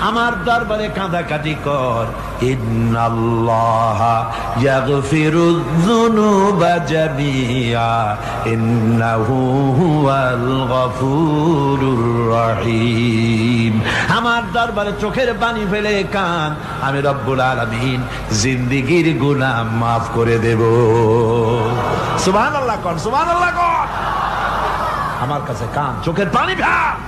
আমার দরবারে কাঁদাকাটি কর। আমার দরবারে চোখের পানি ফেলে কান। আমি রব্বুল আলামিন জিন্দিগির গুনাহ মাফ করে দেব। সুবহানাল্লাহ কর সুবহানাল্লাহ কর। আমার কাছে কান, চোখের পানি ফেল।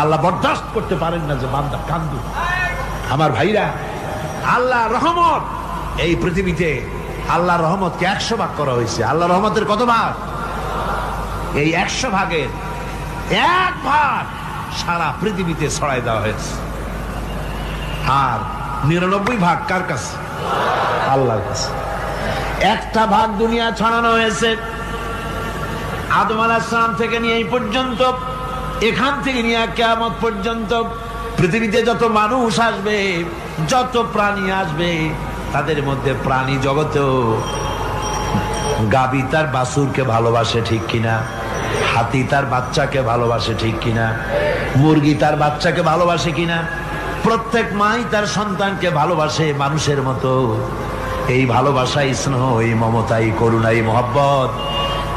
আল্লাহ বরদাস্ত করতে পারেন না যে বান্দা কান্দু। আমার ভাইরা, আল্লাহ রহমত। এই পৃথিবীতে আল্লাহ রহমতকে একশো ভাগ করা হয়েছে। আল্লাহ রহমতের কত ভাগ? এই একশো ভাগের এক ভাগ সারা পৃথিবীতে ছড়াই দেওয়া হয়েছে। আর নিরানব্বই ভাগ কার কাছে? আল্লাহর কাছে। একটা ভাগ দুনিয়া ছড়ানো হয়েছে। আদম আলাহিসাম থেকে নিয়ে এই পর্যন্ত এখান থেকে নিয়ে কেয়ামত পর্যন্ত পৃথিবীতে যত মানুষ আসবে, যত প্রাণী আসবে, তাদের মধ্যে প্রাণী জগতেও গাবি তার বাসুরকে ভালোবাসে ঠিক কিনা, হাতি তার বাচ্চাকে ভালোবাসে ঠিক কিনা, মুরগি তার বাচ্চাকে ভালোবাসে কিনা, প্রত্যেক মাই তার সন্তানকে ভালোবাসে মানুষের মতো। এই ভালোবাসা স্নেহ, এই মমতা, এই করুণা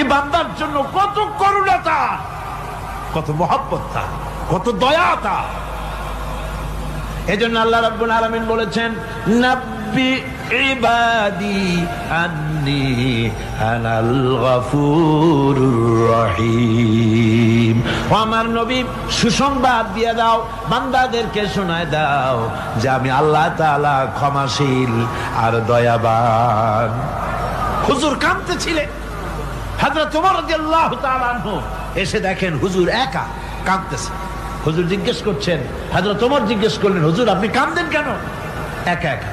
এই বান্দার জন্য কত করুণাতা কত মহব্বততা কত দয়াতা এজন্য আল্লাহ রাব্বুল আলামিন বলেছেন, নাব্বি ইবাদি আন্নি আনাল গফুরুর রহিম। ও আমার নবী, সুসংবাদ দিয়ে দাও, বান্দাদেরকে শোনায় দাও যে আমি আল্লাহ তাআলা ক্ষমাশীল আর দয়াবান। হুজুর কাঁদতেছিলেন। হাজরত তোমার এসে দেখেন হুজুর একা কাঁদতেছে। হুজুর জিজ্ঞেস করছেন হাজরত তোমার জিজ্ঞেস করলেন, হুজুর, আপনি কাঁদতেন কেন? একা একা।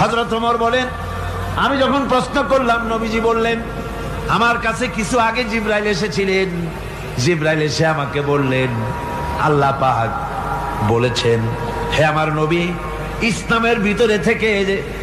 হজরত ওমর বলেন, আমি যখন প্রশ্ন করলাম, নবীজি বললেন, আমার কাছে কিছু আগে জিব্রাইল এসেছিলেন। জিব্রাইল এসে আমাকে বললেন, আল্লাহ পাক বলেছেন, হে আমার নবী, ইসলামের ভিতরে থেকে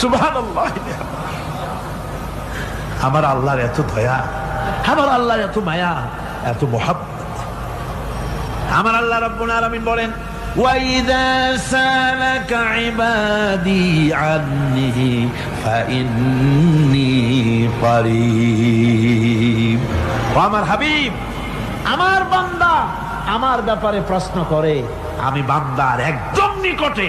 সুবহানাল্লাহ আমার আল্লাহর এত দয়া আমার আল্লাহর এত মায়া এত মহাব্বত আমার আল্লাহ রাব্বুল আলামিন বলেন وَإِذَا سَأَلَكَ عِبَادِي عَنِّي فَإِنِّي قَرِيبٌ ও আমার হাবিব আমার বান্দা আমার ব্যাপারে প্রশ্ন করে আমি বান্দার একদম নিকটে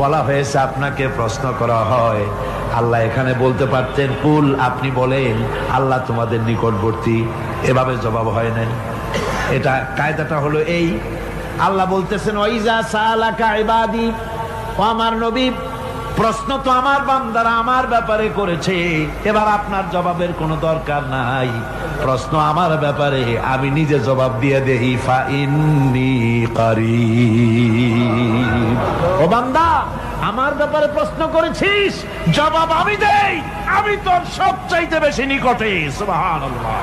বলা হয়েছে, আপনাকে প্রশ্ন করা হয়। আল্লাহ এখানে বলতে পারতেন, কুল, আপনি বলেন, আল্লাহ তোমাদের নিকটবর্তী। এভাবে জবাব হয় নাই। এটা, কায়দাটা হলো এই। আল্লাহ বলতেছেন ওইজা সালাকা ইবাদি, ও আমার নবী প্রশ্ন তো আমার বান্দারা আমার ব্যাপারে করেছে। এবার আপনার জবাবের কোনো দরকার নাই। প্রশ্ন আমার ব্যাপারে, আমি নিজে জবাব দিয়ে দেই, ফা ইন্নি। ও বান্দা, আমার ব্যাপারে প্রশ্ন করেছিস, জবাব আমি দেই। আমি তোর সবচাইতে বেশি নিকটে, সুবহানাল্লাহ।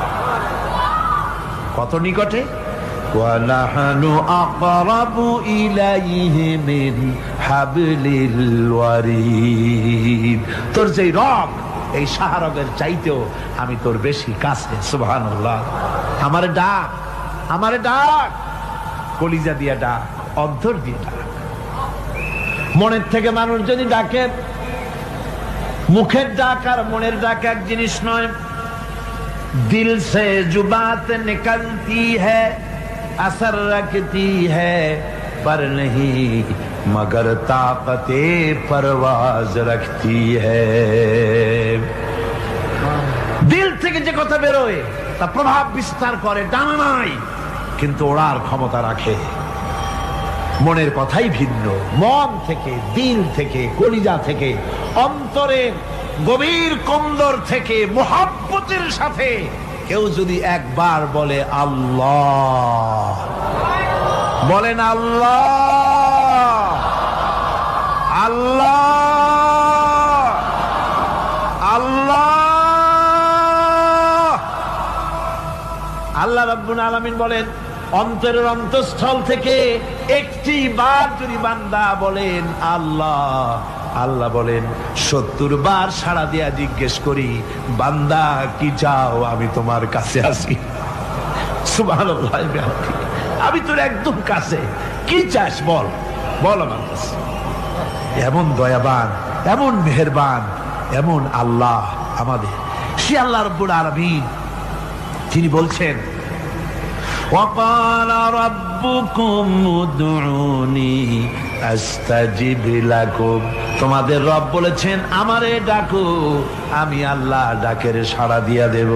কত নিকটে? ونحن أقرب إليه من حبل الوريد. তোর যে রব, এই শাহরবের চাইতেও আমি তোর বেশি কাছে সুবহান আমার ডাক আমার ডাক। কলিজা দিয়া ডাক, অন্তর দিয়ে ডাক। মনের থেকে মানুষ যদি ডাকে, মুখের ডাক আর মনের ডাক এক জিনিস নয়। দিল সে জুবাত নিকলতি হ্যাঁ असर रखती है पर नहीं मगर ताकते परवाज रखती है দিল থেকে যে কথা বেরোয় তা প্রভাব বিস্তার করে ডানা নাই কিন্তু ওড়ার ক্ষমতা রাখে মনের কথাই ভিন্ন মন থেকে দিল থেকে কলিজা থেকে অন্তরের গভীর কন্দর থেকে মোহাব্বতের সাথে কেউ যদি একবার বলে আল্লাহ বলেন আল্লাহ আল্লাহ আল্লাহ। আল্লাহ রাব্বুল আলামিন বলেন, অন্তরের অন্তঃস্থল থেকে একটি বার যদি বান্দা বলেন আল্লাহ আল্লাহ বলেন সত্তর বার সাড়া দিয়া জিজ্ঞেস করি বান্দা কি চাও আমি তোমার কাছে আসি সুবহানাল্লাহ বিহামদিহি। আমি তোর একদম কাছে কি চাস বল বল আমার কাছে এমন দয়াবান এমন মেহেরবান এমন আল্লাহ আমাদের সে আল্লাহ রব্বুল আলামিন তিনি বলছেন وقال ربكم ادعوني استجب لكم তোমাদের রব বলেছেন, আমারে ডাকো, আমি আল্লাহ ডাকের সাড়া দিয়া দেব।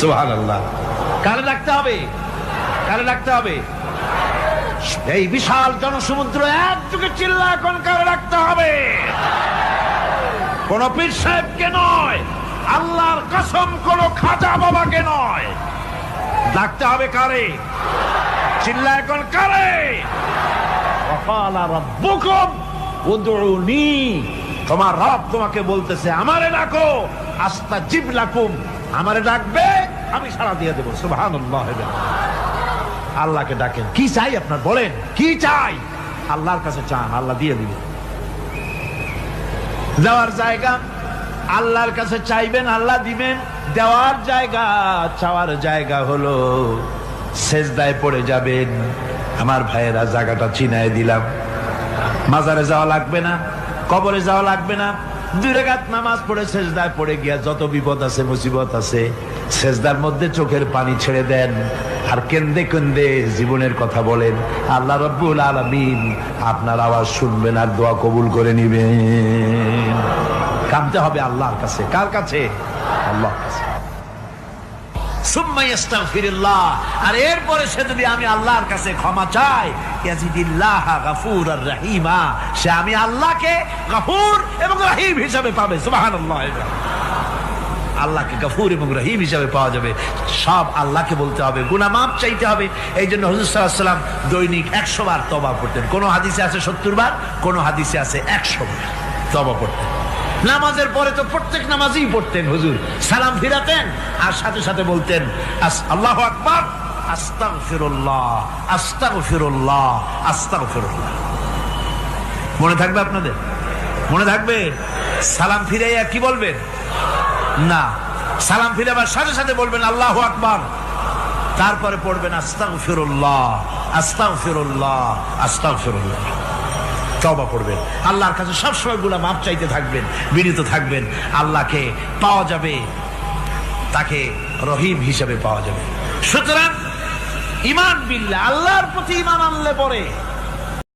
সোহান আল্লাহ কারে ডাকতে হবে? কারে ডাকতে হবে? এই বিশাল জনসমুদ্র একযুগে চিল্লা এখন কারে ডাকতে হবে? কোন পীর সাহেবকে নয়, আল্লাহর কসম, কোন খাজা বাবাকে নয়। ডাকতে হবে কারে? চিল্লা এখন কারে? রব্বুকুম। তোমার রব তোমাকে বলতেছে, আমারে ডাকো, আস্তা জিব লাকুম আমারে ডাকবে, আমি সাড়া দিয়ে দেবো, সুবহানাল্লাহ। আল্লাহকে ডাকেন। কি চাই আপনার, বলেন, কি চাই? আল্লাহর কাছে চান, আল্লাহ দিয়ে দিবেন। দেওয়ার জায়গা, আল্লাহর কাছে চাইবেন, আল্লাহ দিবেন। দেওয়ার জায়গা, চাওয়ার জায়গা হলো শেষদায় পড়ে যাবেন। আমার ভাইয়েরা জায়গাটা চিনায় দিলাম। মাজারে যাওয়া লাগবে না, কবরে যাওয়া লাগবে না। দুই রেখাত নামাজ পড়ে সেজদায় পড়ে গিয়া যত বিপদ আছে, মুসিবত আছে, সেজদার মধ্যে চোখের পানি ছেড়ে দেন আর কেন্দে কেন্দে জীবনের কথা বলেন, আল্লাহ রব্বুল আলমিন আপনার আওয়াজ শুনবেন আর দোয়া কবুল করে নিবেন। কামতে হবে আল্লাহর কাছে। কার কাছে? আল্লাহর কাছে। আর এরপরে সে যদি আমি আল্লাহর কাছে ক্ষমা চাই রাহিমা। সে আমি আল্লাহকে গাফুর এবং রাহিম হিসাবে পাবে, সুবহানাল্লাহ। আল্লাহকে গফুর এবং রহিম হিসাবে পাওয়া যাবে। সব আল্লাহকে বলতে হবে গুনা চাইতে হবে। এই জন্য হজুর দৈনিক একশো বার তবা পড়তেন কোনো হাদিসে আছে সত্তর বার, কোনো হাদিসে আছে একশো বার তবা পড়তেন নামাজের পরে তো প্রত্যেক নামাজই পড়তেন হুজুর। সালাম ফিরাতেন আর সাথে সাথে বলতেন আল্লাহ আকবার আস্তাগ ফিরুল্লাহ আস্তাগ ফিরুল্লাহ আস্তাগ ফিরুল্লাহ মনে থাকবে আপনাদের? মনে থাকবে? সালাম ফিরাইয়া কি বলবেন? না। সালাম ফিরে আবার সাথে সাথে বলবেন, আল্লাহ আকবার। তারপরে পড়বেন আস্তাং ফিরুল্লাহ আস্তাং ফিরুল্লাহ আস্তাং ফিরুল্লাহ তবা করবেন। আল্লাহর কাছে সবসময়গুলা মাপ চাইতে থাকবেন, বিনীত থাকবেন। আল্লাহকে পাওয়া যাবে, তাকে রহিম হিসাবে পাওয়া যাবে। সুতরাং ইমান বিল্লা আল্লাহর প্রতি ইমান আনলে পরে